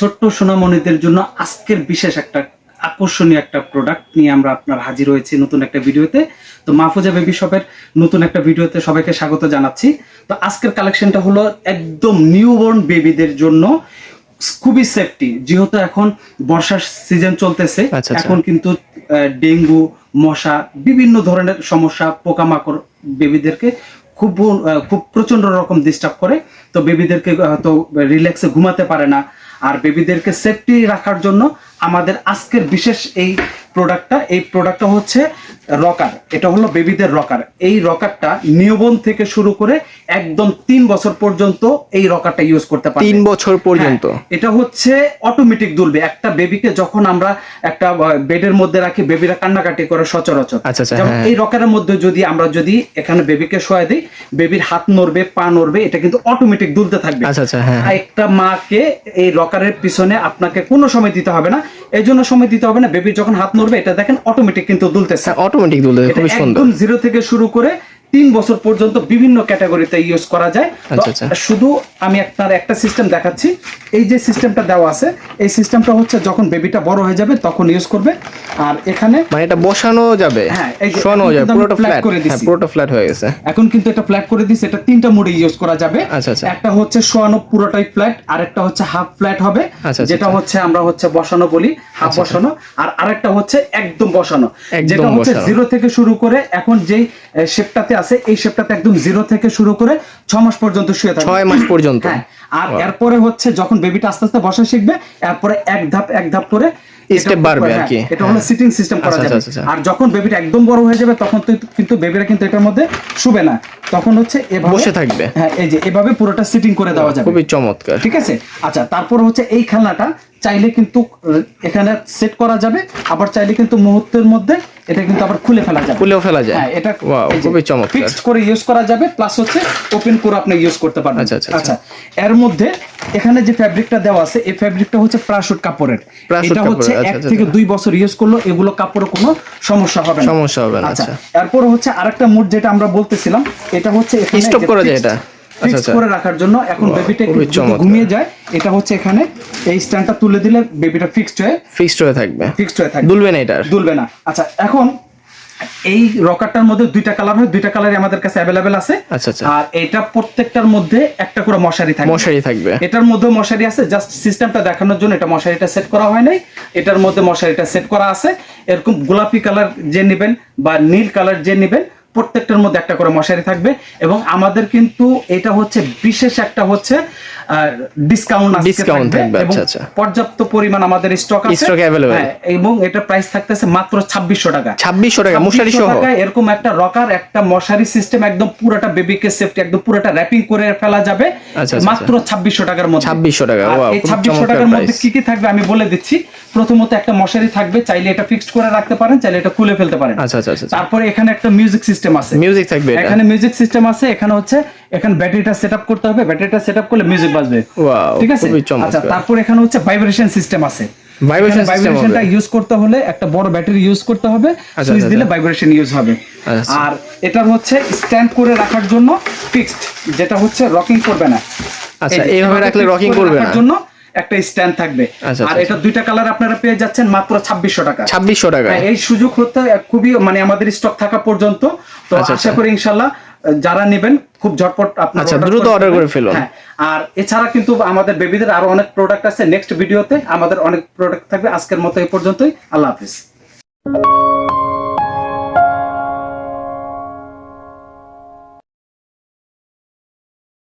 ছোট্ট সোনামণিদের জন্য আজকের বিশেষ একটা আকর্ষণীয় একটা প্রোডাক্ট নিয়ে আমরা আপনার হাজির হয়েছি নতুন একটা ভিডিওতে। তো মাহফুজা বেবি শপের নতুন একটা ভিডিওতে সবাইকে স্বাগত জানাচ্ছি। তো আজকের কালেকশনটা হলো একদম নিউবর্ন বেবিদের জন্য খুবই সেফটি যেহেতু এখন বর্ষার সিজন চলতেছে আচ্ছা, আচ্ছা। এখন কিন্তু ডেঙ্গু মশা বিভিন্ন ধরনের সমস্যা পোকামাকড় বেবিদেরকে খুব খুব প্রচণ্ড রকম ডিস্টার্ব করে। তো বেবিদেরকে হয়তো রিল্যাক্সে ঘুমাতে পারে না। আর বেবিদেরকে সেফটি রাখার জন্য আমাদের আজকের বিশেষ এই প্রোডাক্টটা এই প্রোডাক্টটা হচ্ছে রকার এটা হলো বেবিদের রকার এই রকারটা নিয়বন থেকে শুরু করে একদম তিন বছর পর্যন্ত এই রকারটা ইউজ করতে পারবে। তিন বছর পর্যন্ত। হ্যাঁ, এটা হচ্ছে অটোমেটিক দুলবে। একটা বেবিকে যখন আমরা একটা বেডের মধ্যে রাখি বেবিরা কান্নাকাটি করে সচরাচর। আচ্ছা, আচ্ছা, যেমন হ্যাঁ। এই রকারের মধ্যে যদি আমরা যদি এখানে বেবিকে শোয়া দিই বেবির হাত নড়বে পা নড়বে এটা কিন্তু অটোমেটিক দুলতে থাকবে। আচ্ছা আচ্ছা হ্যাঁ একটা মাকে এই রকারের পিছনে আপনাকে কোনো সময় দিতে হবে না। এই জন্য সময় দিতে হবে না। বেবি যখন হাত নড়বে এটা দেখেন অটোমেটিক কিন্তু দুলতেছে। অটোমেটিক দুলতেছে খুব সুন্দর। একদম জিরো থেকে শুরু করে তিন বছর পর্যন্ত বিভিন্ন ক্যাটাগরিতে ইউজ করা যায়। আচ্ছা, আচ্ছা। শুধু আমি আপনার একটা সিস্টেম দেখাচ্ছি। এই যে সিস্টেমটা দেওয়া আছে এই সিস্টেমটা হচ্ছে যখন বেবিটা বড় হয়ে যাবে তখন ইউজ করবে। আর এখানে মানে এটা বসানো যাবে হ্যাঁ, যে যাবে পুরোটা ফ্ল্যাট করে দিছি। হ্যাঁ পুরোটা ফ্ল্যাট হয়ে গেছে। এখন কিন্তু এটা ফ্ল্যাট করে দিচ্ছে এটা তিনটা মোডে ইউজ করা যাবে। আচ্ছা, আচ্ছা। একটা হচ্ছে শোয়ানো পুরোটাই ফ্ল্যাট আর একটা হচ্ছে হাফ ফ্ল্যাট হবে যেটা। হচ্ছে আমরা হচ্ছে বসানো বলি হাফ বসানো। আর আরেকটা হচ্ছে একদম বসানো যেটা হচ্ছে জিরো থেকে শুরু করে এখন যেই শেপটাতে আছে এই শেপটাতে একদম জিরো থেকে শুরু করে ছ মাস পর্যন্ত শুয়ে থাকবে। ছয় মাস পর্যন্ত? হ্যাঁ আর এরপরে হচ্ছে যখন বেবিটা আস্তে আস্তে বসা শিখবে এরপরে এক ধাপ এক ধাপ করে Step বাড়বে আর হ্যাঁ, কি। এটা হলো সিটিং সিস্টেম করা আচ্ছা, যাবে। আচ্ছা, আচ্ছা। আর যখন বেবিটা একদম বড় হয়ে যাবে তখন তো কিন্তু বেবিরা কিন্তু এটার মধ্যে শুবে না। তখন হচ্ছে এভাবে বসে থাকবে। হ্যাঁ এই যে এভাবে পুরোটা সিটিং করে দেওয়া যাবে। খুবই চমৎকার। ঠিক আছে? আচ্ছা তারপর হচ্ছে এই খেলনাটা চাইলে কিন্তু এখানে সেট করা যাবে আবার চাইলে কিন্তু মুহূর্তের মধ্যে এটা কিন্তু আবার খুলে ফেলা যাবে। খুলেও ফেলা যায়। হ্যাঁ এটা খুবই চমৎকার। ফিক্সড করে ইউজ করা যাবে প্লাস হচ্ছে ওপেন করে আপনি ইউজ করতে পারবেন। আচ্ছা, আচ্ছা, আচ্ছা এর মধ্যে এখানে যে ফ্যাব্রিকটা দেওয়া আছে এই ফ্যাব্রিকটা হচ্ছে প্রাশুট কাপড়ের। এটা হচ্ছে এক আচ্ছা, থেকে দুই বছর ইউজ করল এগুলো কাপড়ে কোনো সমস্যা হবে না। সমস্যা হবে না, আচ্ছা আচ্ছা। এরপর হচ্ছে আরেকটা মুড যেটা আমরা বলতেছিলাম এটা হচ্ছে যে করা যায় এটা? আচ্ছা, fixed আচ্ছা। করে রাখার জন্য এখন বেবিটা ঘুমিয়ে যায়। এটা হচ্ছে এখানে। এই স্ট্যান্ডটা তুলে দিলে বেবিটা ফিক্সড হয়ে ফিক্সড হয়ে থাকবে। ফিক্সড হয়ে থাকবে। দুলবে না এটার। দুলবে না। আচ্ছা এখন এই রকারটার মধ্যে দুইটা কালার হয়। দুইটা কালারই আমাদের কাছে অ্যাভেলেবেল আছে। আচ্ছা, আচ্ছা। আর এটা প্রত্যেকটার মধ্যে একটা করে মশারি থাকবে। মশারি থাকবে। এটার মধ্যে মশারি আছে। জাস্ট সিস্টেমটা দেখানোর জন্য এটা মশারিটা সেট করা হয় নাই। এটার মধ্যে মশারিটা সেট করা আছে। এরকম গোলাপি কালার যে নেবেন বা নীল কালার যে নেবেন প্রত্যেকটার মধ্যে একটা করে মশারি থাকবে এবং আমাদের কিন্তু এটা হচ্ছে বিশেষ একটা হচ্ছে ডিসকাউন্ট Discount থাকবে, আচ্ছা, আচ্ছা। পর্যাপ্ত পরিমাণ আমাদের স্টক আছে। Available। হ্যাঁ, এবং এটা প্রাইস থাকতেছে মাত্র ছাব্বিশশো টাকা। ছাব্বিশশো টাকা মশারি সহ। এরকম একটা রকার একটা মশারি সিস্টেম একদম পুরোটা বেবিকে সেফটি একদম পুরোটা র্যাপিং করে ফেলা যাবে। আচ্ছা, আচ্ছা, মাত্র ছাব্বিশশো টাকার মধ্যে। 2600 টাকা, wow, এই খুব ছাব্বিশশো চমৎকার টাকার মধ্যে কি কি থাকবে আমি বলে দিচ্ছি। প্রথমত একটা মশারি থাকবে চাইলে এটা ফিক্সড করে রাখতে পারেন চাইলে এটা খুলে ফেলতে পারেন। আচ্ছা আচ্ছা তারপরে এখানে একটা মিউজিক সিস্টেম আছে। মিউজিক থাকবে এখানে মিউজিক সিস্টেম আছে এখানে হচ্ছে এখানে ব্যাটারিটা সেটআপ করতে হবে ব্যাটারিটা সেটআপ করলে মিউজিক বাজবে। ঠিক আছে? আচ্ছা তারপর এখানে হচ্ছে ভাইব্রেশন সিস্টেম আছে। System ভাইব্রেশনটা ইউজ করতে হলে একটা বড় ব্যাটারি ইউজ করতে হবে আচ্ছা, সুইচ আচ্ছা, দিলে আচ্ছা। ভাইব্রেশন ইউজ হবে। আচ্ছা। আর এটার হচ্ছে স্ট্যান্ড করে রাখার জন্য ফিক্সড যেটা হচ্ছে রকিং করবে না। আচ্ছা, এইভাবে রাখলে করে করবে না। জন্য একটা স্ট্যান্ড থাকবে। আচ্ছা, আর আচ্ছা, এটা দুইটা কালার আপনারা পেয়ে যাচ্ছেন মাত্র ছাব্বিশশো টাকা। ছাব্বিশশো টাকা। হ্যাঁ, এই সুযোগ হতে খুবই মানে আমাদের স্টক থাকা পর্যন্ত। তো আচ্ছা, আশা আচ্ছা। করি ইনশাল্লাহ যারা নেবেন খুব ঝটপট আপনারা আচ্ছা, দ্রুত করে order করে ফেলুন। হ্যাঁ, আর এছাড়া কিন্তু আমাদের বেবিদের আরও অনেক প্রোডাক্ট আছে। নেক্সট ভিডিওতে আমাদের অনেক প্রোডাক্ট থাকবে। আজকের মতো এই পর্যন্তই। আল্লাহ হাফিজ।